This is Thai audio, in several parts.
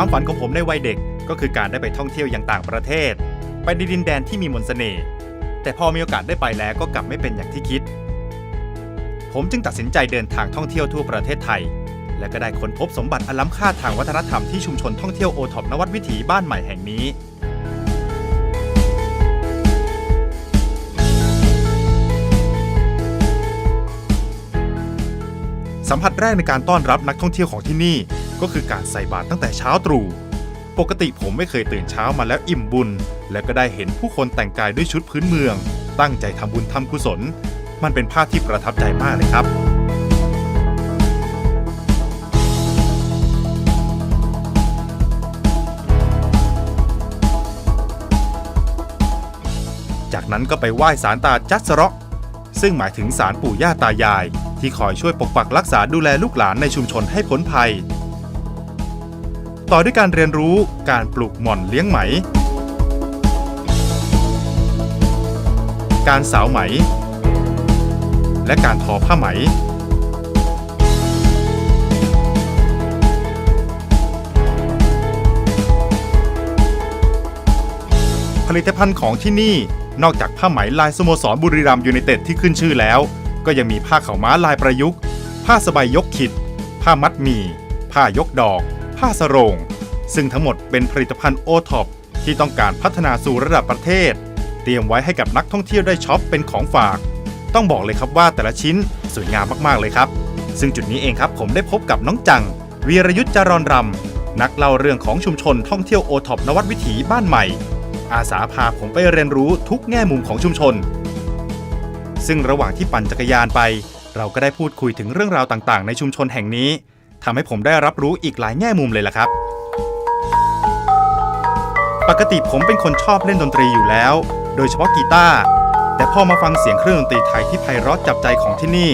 ความฝันของผมในวัยเด็กก็คือการได้ไปท่องเที่ยวอยังต่างประเทศ ไปในดินแดนที่มีมนต์เสน่ห์แต่พอมีโอกาสได้ไปแล้วก็กลับไม่เป็นอย่างที่คิด ผมจึงตัดสินใจเดินทางท่องเที่ยวทั่วประเทศไทย และก็ได้ค้นพบสมบัติอันล้ำค่าทางวัฒนธรรมที่ชุมชนท่องเที่ยวโอท็อปนวัดวิถีบ้านใหม่แห่งนี้สัมผัสแรกในการต้อนรับนักท่องเที่ยวของที่นี่ ก็คือการใส่บาตรตั้งแต่เช้าตรู่ปกติผมไม่เคยตื่นเช้ามาแล้วอิ่มบุญ และก็ได้เห็นผู้คนแต่งกายด้วยชุดพื้นเมือง ตั้งใจทำบุญทำกุศล มันเป็นภาพที่ประทับใจมากเลยครับ จากนั้นก็ไปไหว้สารตาจัสระซึ่งหมายถึงสารปู่ย่าตายาย ที่คอยช่วยปกปักรักษาดูแลลูกหลานในชุมชนให้พ้นภัย ต่อด้วยการเรียนรู้การปลูกหม่อนเลี้ยงไหม การสาวไหม และการทอผ้าไหม ผลิตภัณฑ์ของที่นี่นอกจากผ้าไหมลายสโมสรบุรีรัมยูไนเต็ดที่ขึ้นชื่อแล้ว ก็ยังมีผ้าเข่าม้าลายประยุกต์ ผ้าสบายยกขิด ผ้ามัดหมี่ ผ้ายกดอก ผ้าสรง ซึ่งทั้งหมดเป็นผลิตภัณฑ์โอท็อปที่ต้องการพัฒนาสู่ระดับประเทศ เตรียมไว้ให้กับนักท่องเที่ยวได้ช็อปเป็นของฝาก ต้องบอกเลยครับว่าแต่ละชิ้นสวยงามมากๆเลยครับ ซึ่งจุดนี้เองครับผมได้พบกับน้องจัง วีรยุทธ์จารอนรำนักเล่าเรื่องของชุมชนท่องเที่ยวโอท็อปนวัดวิถีบ้านใหม่ อาสาพาผมไปเรียนรู้ทุกแง่มุมของชุมชน ซึ่งระหว่างที่ปั่นจักรยานไป เราก็ได้พูดคุยถึงเรื่องราวต่างๆ ในชุมชนแห่งนี้ ทำให้ผมได้รับรู้อีกหลายแง่มุมเลยล่ะครับ ปกติผมเป็นคนชอบเล่นดนตรีอยู่แล้ว โดยเฉพาะกีตาร์แต่พอมาฟังเสียงเครื่องดนตรีไทยที่ไพเราะจับใจของที่นี่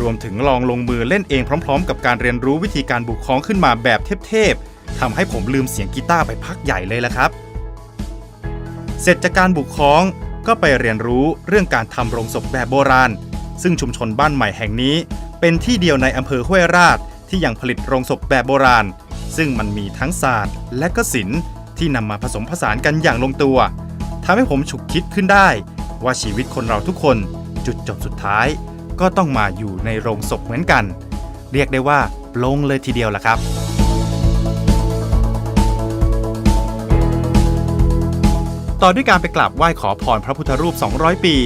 รวมถึงลองลงมือเล่นเองพร้อม ๆ กับการเรียนรู้วิธีการบุกคล้องขึ้นมาแบบเทพๆทำให้ผมลืมเสียงกีตาร์ไปพักใหญ่เลยล่ะครับ เสร็จจากการบุกคล้องก็ไปเรียนรู้เรื่องการทำโรงศพแบบโบราณ ซึ่งชุมชนบ้านใหม่แห่งนี้ เป็นที่เดียวในอำเภอห้วยราช ที่ยังผลิตโรงศพแบบโบราณ ซึ่งมันมีทั้งศาสตร์และก็ศิลป์ที่นำมาผสมผสานกันอย่างลงตัวทำให้ผมฉุกคิดขึ้นได้ ว่าชีวิตคนเราทุกคนจุดจบสุดท้าย ก็ต้องมาอยู่ในโรงศพเหมือนกัน เรียกได้ว่าโลงเลยทีเดียวล่ะครับต่อด้วยการไปกราบไหว้ขอพรพระพุทธรูป 200 ปี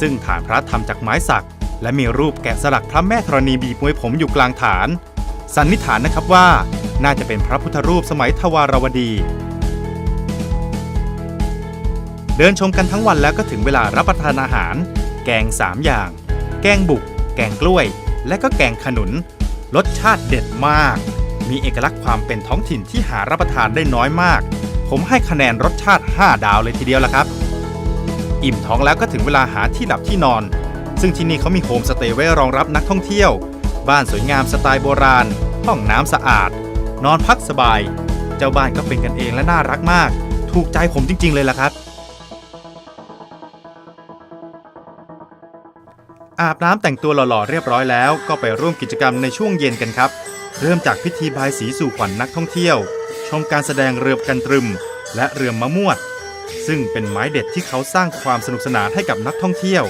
ซึ่งฐานพระทำจากไม้สัก และมีรูปแกะสลักพระแม่ธรณีบีบมวยผมอยู่กลางฐาน สันนิษฐานนะครับว่าน่าจะเป็นพระพุทธรูปสมัยทวารวดี เดินชมกันทั้งวันแล้วก็ถึงเวลารับประทานอาหาร แกง 3 อย่าง แกงบุก แกงกล้วย และก็แกงขนุน รสชาติเด็ดมาก มีเอกลักษณ์ความเป็นท้องถิ่นที่หารับประทานได้น้อยมาก ผมให้คะแนนรสชาติ 5 ดาวเลยทีเดียวละครับ อิ่มท้องแล้วก็ถึงเวลาหาที่หลับที่นอน ซึ่งที่นี่เขามีโฮมสเตย์ไว้รองรับนักท่องเที่ยว บ้านสวยงามสไตล์โบราณ ห้องน้ำสะอาด นอนพักสบาย เจ้าบ้านก็เป็นกันเองและน่ารักมาก ถูกใจผมจริง ๆ เลยล่ะครับ อาบน้ำแต่งตัวหล่อๆเรียบร้อยแล้ว ก็ไปร่วมกิจกรรมในช่วงเย็นกันครับ เริ่มจากพิธีบายสีสู่ขวัญนักท่องเที่ยว ชมการแสดงเรือกันตรึม และเรือมะม่วดซึ่งเป็นไม้เด็ดที่เขาสร้างความสนุกสนานให้กับนักท่องเที่ยว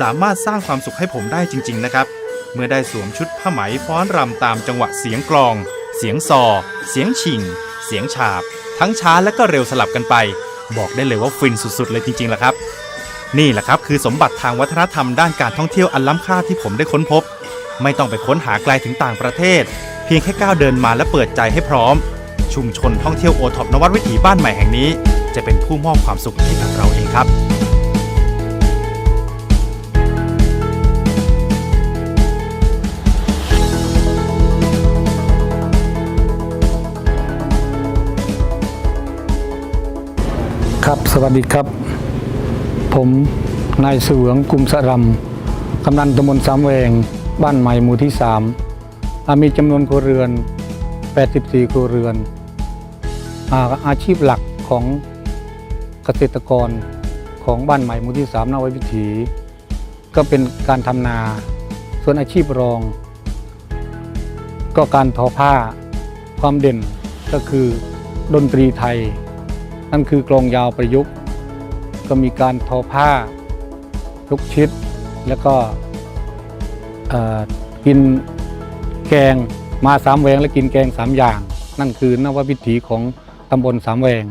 สามารถสร้างความสุขให้ผมได้จริง ๆ นะครับ เมื่อได้สวมชุดผ้าไหมฟ้อนรำตามจังหวะเสียงกลอง เสียงซอ เสียงชิง เสียงฉาบ ทั้งช้าและก็เร็วสลับกันไป บอกได้เลยว่าฟินสุดๆเลยจริงๆล่ะครับ นี่แหละครับคือสมบัติทางวัฒนธรรมด้านการท่องเที่ยวอันล้ำค่าที่ผมได้ค้นพบ ไม่ต้องไปค้นหาไกลถึงต่างประเทศ เพียงแค่ก้าวเดินมาและเปิดใจให้พร้อม ชุมชนท่องเที่ยวโอท็อปนวัดวิถีบ้านใหม่แห่งนี้ จะเป็นผู้มอบความสุขให้กับเราเองครับ ครับ สวัสดีครับ ผมนายเสวงกุมสรำกำนันตำบลสามแวง บ้านใหม่หมู่ที่3อ่ามีจำนวนครัวเรือน 84 ครัวเรือนอาอาชีพหลักของเกษตรกรของบ้านใหม่หมู่ที่3นวัดวิถี ก็เป็นการทำนา ส่วนอาชีพรอง ก็การทอผ้าความเด่นก็คือดนตรีไทย นั่นคือกลองยาวประยุกต์ ก็มีการทอผ้าทุกชิด แล้วก็กินแกงมาสามแหวงและกินแกงสามอย่าง นั่นคือนววิถีของตำบลสามแหวง